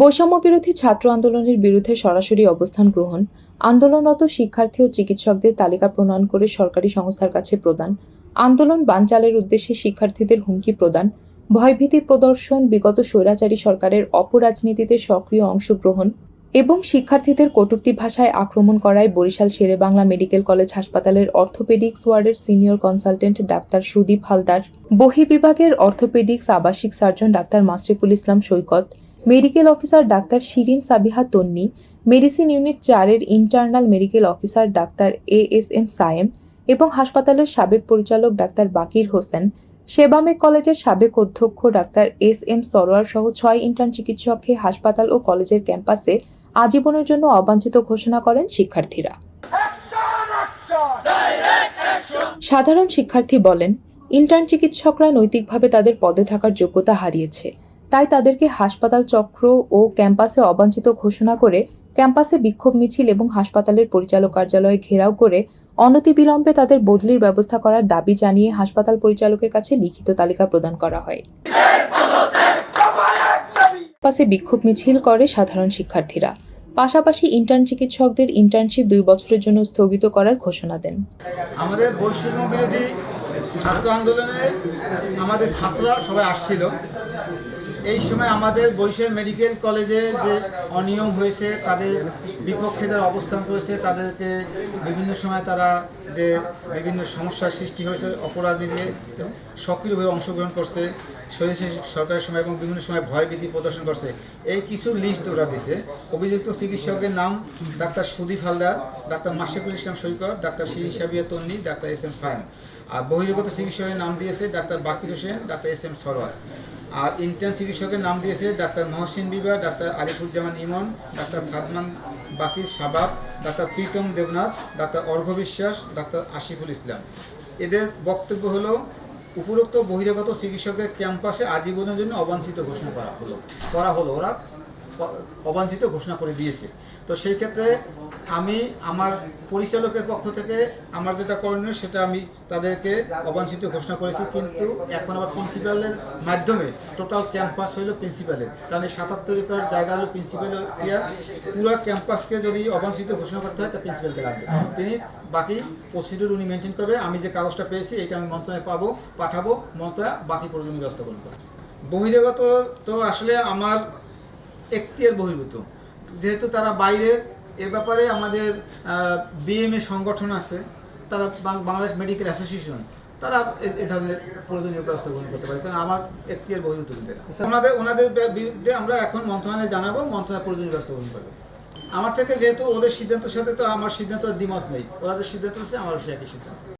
বৈষম্য বিরোধী ছাত্র আন্দোলনের বিরুদ্ধে সরাসরি অবস্থান গ্রহণ, আন্দোলনরত শিক্ষার্থী ও চিকিৎসকদের তালিকা প্রণয়ন করে সরকারি সংস্থার কাছে প্রদান, আন্দোলন বানচালের উদ্দেশ্যে শিক্ষার্থীদের হুমকি প্রদান, ভয়ভীতি প্রদর্শন, বিগত স্বৈরাচারী সরকারের অপরাজনীতিতে সক্রিয় অংশগ্রহণ এবং শিক্ষার্থীদের কটূক্তি ভাষায় আক্রমণ করায় বরিশাল শেরে বাংলা মেডিকেল কলেজ হাসপাতালের অর্থোপেডিক্স ওয়ার্ডের senior consultant doctor Sudip Haldar বহিবিভাগের orthopaedics আবাসিক surgeon doctor Masriful Islam Saikat medical officer doctor Shirin Sabiha Tonni, medicine unit চারের internal medical officer doctor A S M Sayem এবং হাসপাতালের সাবেক পরিচালক ডাক্তার বাকির হোসেন। সেবামে কলেজের সাবেক অধ্যক্ষ ডাক্তার এস এম সরোয়ার সহ ছয় ইন্টার্ন চিকিৎসককে হাসপাতাল ও কলেজের ক্যাম্পাসে আজীবনের জন্য অবাঞ্ছিত ঘোষণা করেন শিক্ষার্থীরা। সাধারণ শিক্ষার্থী বলেন, ইন্টার্ন চিকিৎসকরা নৈতিকভাবে তাদের পদে থাকার যোগ্যতা হারিয়েছে। তাই তাদেরকে হাসপাতাল চক্র ও ক্যাম্পাসে অবাঞ্ছিত ঘোষণা করে ক্যাম্পাসে বিক্ষোভ মিছিল এবং হাসপাতালের পরিচালক কার্যালয়ে ঘেরাও করে অনতিবিলম্বে তাদের বদলির ব্যবস্থা করার দাবি জানিয়ে হাসপাতাল পরিচালকের কাছে লিখিত তালিকা প্রদান করা হয়। ক্যাম্পাসে বিক্ষোভ মিছিল করে সাধারণ শিক্ষার্থীরা। পাশাপাশি ইন্টার্ন চিকিৎসকদের ইন্টার্নশিপ দুই বছরের জন্য স্থগিত করার ঘোষণা দেন। আমাদের বৈষম্য বিরোধী ছাত্র আন্দোলনে আমাদের ছাত্ররা সবাই আসছিল। এই সময় আমাদের বরিশাল মেডিকেল কলেজে যে অনিয়ম হয়েছে, তাদের বিপক্ষে যারা অবস্থান করেছে, তাদেরকে বিভিন্ন সময় তারা যে বিভিন্ন সমস্যার সৃষ্টি হয়েছে, অপরাধীদের সক্রিয়ভাবে অংশগ্রহণ করছে সরকারের সময় এবং বিভিন্ন সময় ভয়ভীতি প্রদর্শন করছে। এই কিছু লিস্ট ওরা দিছে। অভিযুক্ত চিকিৎসকের নাম doctor Sudip Haldar, doctor Masiful Islam Saikat, doctor Shirin Sabiya Tonni, doctor S M Fayam আর বহিরাগত চিকিৎসকের নাম দিয়েছে doctor Bakir Hossain, doctor S M Sarowar আর ইন্টার্ন চিকিৎসকের নাম দিয়েছে doctor Mohsin Biba doctor Alifuzzaman Emon, doctor Sadman Bakir Sabab, doctor Pritam Debnath, doctor Argha Biswas, doctor Ashiful ইসলাম। এদের বক্তব্য হলো, উপরোক্ত বহিরাগত চিকিৎসকদের ক্যাম্পাসে আজীবনের জন্য অবাঞ্ছিত ঘোষণা করা হলো। করা হলো ওরা অবাঞ্ছিত ঘোষণা করে দিয়েছে। তো সেই ক্ষেত্রে আমি আমার পরিচালকের পক্ষ থেকে আমার যেটা করণীয় সেটা আমি তাদেরকে অবাঞ্ছিত ঘোষণা করেছি, কিন্তু এখন আবার প্রিন্সিপালের মাধ্যমে টোটাল ক্যাম্পাস হইল প্রিন্সিপালের। কারণ এই সাতাত্তর একর জায়গা হলো প্রিন্সিপাল পুরো ক্যাম্পাসকে যদি অবাঞ্ছিত ঘোষণা করতে হয়, তা প্রিন্সিপালকে লাগবে তিনি বাকি প্রসিডিউর উনি মেনটেন করবে, আমি যে কাগজটা পেয়েছি এটা আমি মন্ত্রণালয়ে পাবো, পাঠাবো, মন্ত্রণালয় বাকি প্রয়োজনীয় ব্যবস্থা করবে। বহিরাগত তো আসলে আমার এখতিয়ার বহির্ভূত। যেহেতু তারা বাইরে এ ব্যাপারে আমাদের বিএমএ সংগঠন আছে তারা বাংলাদেশ মেডিকেল অ্যাসোসিয়েশন তারা এ- ধরনের প্রয়োজনীয় ব্যবস্থা গ্রহণ করতে পারে। কারণ আমার এখতিয়ার বহির্ভূত এটা। ওনাদের ওনাদের বিরুদ্ধে আমরা এখন মন্ত্রণালয়ে জানাব মন্ত্রণালয় প্রয়োজনীয় ব্যবস্থা গ্রহণ করবে। আমার থেকে যেহেতু ওদের সিদ্ধান্তের সাথে তো আমার সিদ্ধান্ত দ্বিমত নেই। ওনাদের সিদ্ধান্ত হচ্ছে আমারও সে একই সিদ্ধান্ত।